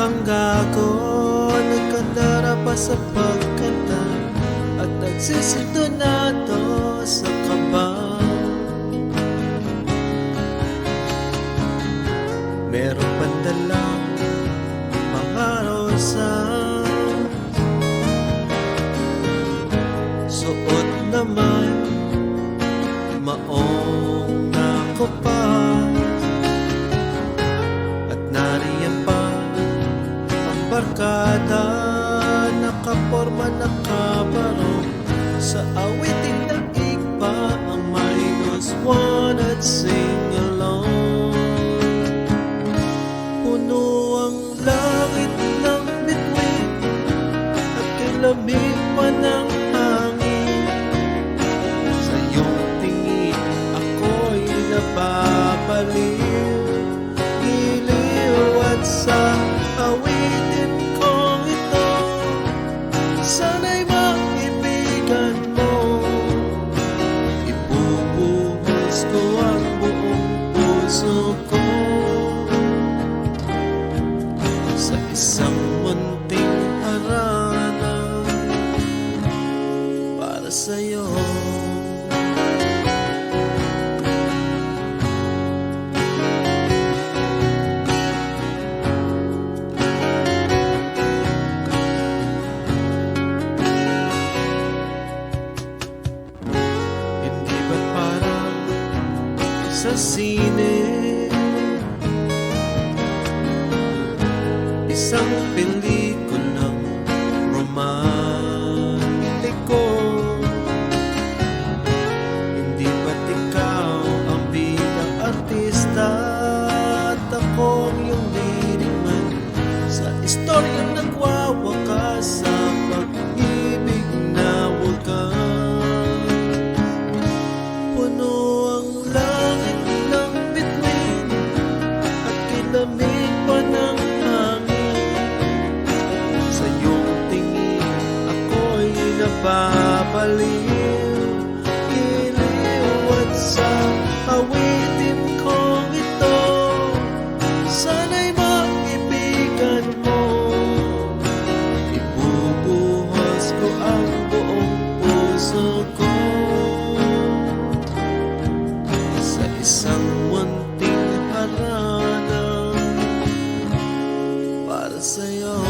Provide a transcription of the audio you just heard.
mukhang gago Nagkandara pa sa pagkanta At nagsisintonado sa kaba Meron pandalang mga barkada Nakaporma nakabarong. Sa awiting daig pa ang minus one at sing along Puno ang langit ng bituin At kilamig pa ng hangin. Sa tingin ako'y nababaliw so cold. sa sine. Isang pelikulang romantiko. Hindi ba't ikaw ang bidang artista At ako ang iyong man sa istorya? lamig pa ng hangin. Sa iyong tingin ako'y nababalik sa'yo.